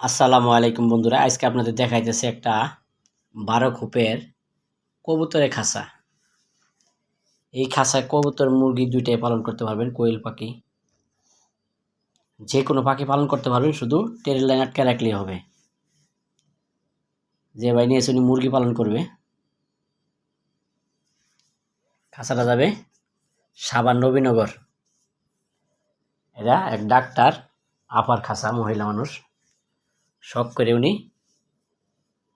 আসসালামু আলাইকুম বন্ধুরা, আজকে আপনাদের দেখাইতেছে একটা বারো খোপের কবুতরের খাঁচা এই খাঁচায় কবুতর মুরগি দুইটাই পালন করতে পারবেন, কোয়েল পাখি। যে কোনো পাখি পালন করতে পারবেন, শুধু টেরেল লাইন আটকে রাখলেই হবে। যে ভাই নিয়ে উনি মুরগি পালন করবে। খাঁচাটা যাবে সাবান নবীনগর। এরা এক ডাক্তার, আপার খাঁচা মহিলা মানুষ। শখ করে উনি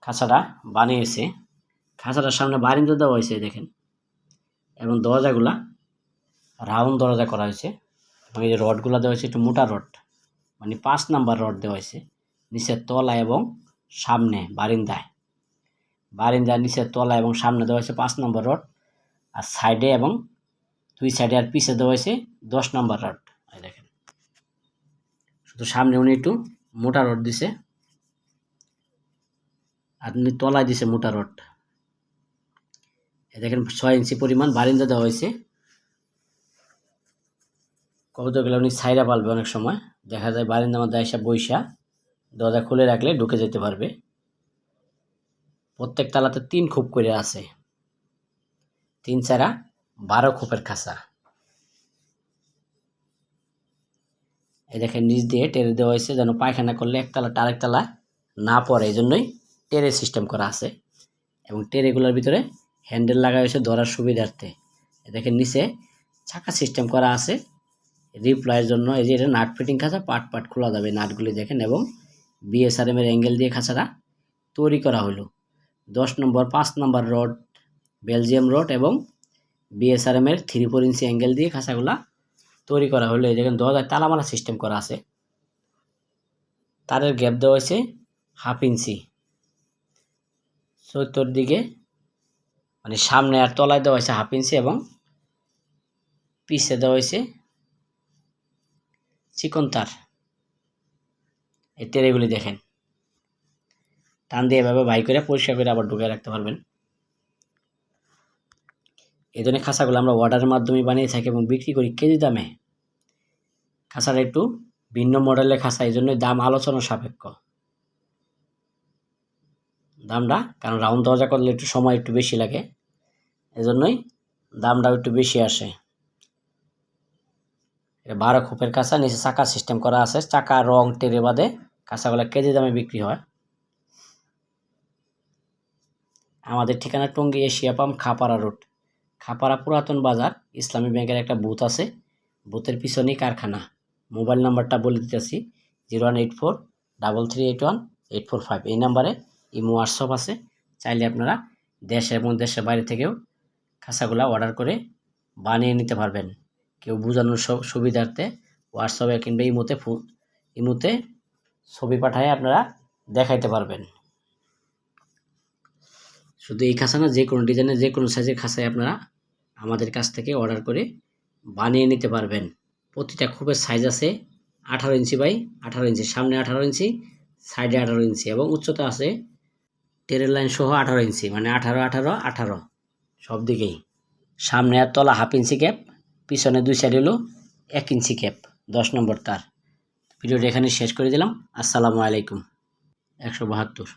খাঁচাটা বানিয়েছে। খাঁচাটার সামনে বারিন্দা দেওয়া হয়েছে, দেখেন। এবং দরজাগুলা রাউন্ড দরজা করা হয়েছে। এবং এই যে রডগুলো দেওয়া হয়েছে, একটু মোটা রড মানে পাঁচ নাম্বার রড দেওয়া হয়েছে, নিচের তলা এবং সামনে বারিন্দায়। বারিন্দার নিচের তলা এবং সামনে দেওয়া হয়েছে পাঁচ নম্বর রড, আর সাইডে এবং দুই সাইডে আর পিছে দেওয়া হয়েছে দশ নম্বর রড। দেখেন। শুধু সামনে উনি একটু মোটা রড দিছে। আর উনি তলায় দিছে মোটা রড। দেখেন ছয় ইঞ্চি পরিমাণ বারিন্দা দেওয়া হয়েছে। কবুতরগুলো উনি সাইরা পালবে অনেক সময়। দেখা যায় বারিন্দার মধ্যে এসে বৈশা দরজা খুলে রাখলে ঢুকে যেতে পারবে। প্রত্যেক তালাতে তিন খোপ করে আছে। তিন চারা, বারো খোপের খাঁচা। এই দেখেন নিচ দিয়ে টেরে দেওয়া হয়েছে যেন পায়খানা করলে একতলা আরেকতলা না পড়ে, এই জন্যই টেরে সিস্টেম করা আছে এবং টেরেগুলোর ভিতরে হ্যান্ডেল লাগা হয়েছে ধরার সুবিধার্থে। দেখেন নিচে চাকা সিস্টেম করা আছে। রিপ্লাইয়ের জন্য এই যে এটা নাট ফিটিং খাঁচা, পাট পাট খোলা যাবে নাটগুলি দেখেন এবং বিএসআরএম এর অ্যাঙ্গেল দিয়ে খাঁচাটা তৈরি করা হলো। দশ নম্বর, পাঁচ নম্বর রড, বেলজিয়াম রড এবং বিএসআরএম এর থ্রি ফোর ইঞ্চি অ্যাঙ্গেল দিয়ে খাঁচাগুলা তৈরি করা হলো। এই দেখেন দরজায় তালামালা সিস্টেম করা আছে। তারের গ্যাপ দেওয়া হয়েছে হাফ ইঞ্চি। চতুর দিকে মানে সামনে আর তলায় দেওয়া হয়েছে হাফ ইঞ্চি এবং পিছে দেওয়া হয়েছে চিকন তার। এই তেরেগুলি দেখেন। টান দিয়ে এভাবে বাই করে পরিষ্কার করে আবার ঢুকে রাখতে পারবেন। এই ধরনের খাঁচাগুলো আমরা অর্ডারের মাধ্যমে বানিয়ে থাকি এবং বিক্রি করি কেজি দামে। খাঁচাটা একটু ভিন্ন মডেলের খাঁচা, এই জন্যই দাম আলোচনা সাপেক্ষ। দামটা, কারণ রাউন্ড দরজা করলে একটু সময় একটু বেশি লাগে। এজন্যই দামটাও একটু বেশি আসে। এটা বারো খোপের কাঁচা, নিচে চাকা সিস্টেম করা আছে। চাকা রং টেরে বাদে কাঁচাগুলো কেজি দামে বিক্রি হয়। আমাদের ঠিকানা Tongi Asia pump Khapara road. Khapara পুরাতন বাজার, ইসলামী ব্যাংকের একটা বুথ আছে। বুথের পিছনেই কারখানা। মোবাইল নাম্বারটা বলে দিতেছি, zero one eight four, double three eight one, eight four five. এই নাম্বারে ইমো, হোয়াটসঅ্যাপ আছে। চাইলে আপনারা দেশে এবং দেশের বাইরে থেকেও খাসাগুলা অর্ডার করে বানিয়ে নিতে পারবেন। কেউ বোঝানোর সুবিধার্থে হোয়াটসঅ্যাপে কিংবা ইমোতে ফো, ইমোতে ছবি পাঠায় আপনারা দেখাইতে পারবেন। শুধু এই খাঁচা না যে কোনো ডিজাইনের যে কোনো সাইজের খাঁচায় আপনারা আমাদের কাছ থেকে অর্ডার করে বানিয়ে নিতে পারবেন। প্রতিটা খুবের সাইজ আছে আঠারো ইঞ্চি বাই আঠারো ইঞ্চি, সামনে আঠারো ইঞ্চি সাইডে আঠারো ইঞ্চি এবং উচ্চতা আছে টেরের লাইন সহ আঠারো ইঞ্চি মানে আঠারো আঠারো আঠারো। সব দিকেই। সামনে আর তলা হাফ ইঞ্চি ক্যাপ পিছনে দুই সাইড হলো এক ইঞ্চি ক্যাপ দশ নম্বর তার। ভিডিওটা এখানে শেষ করে দিলাম। আসসালামু আলাইকুম। একশো বাহাত্তর।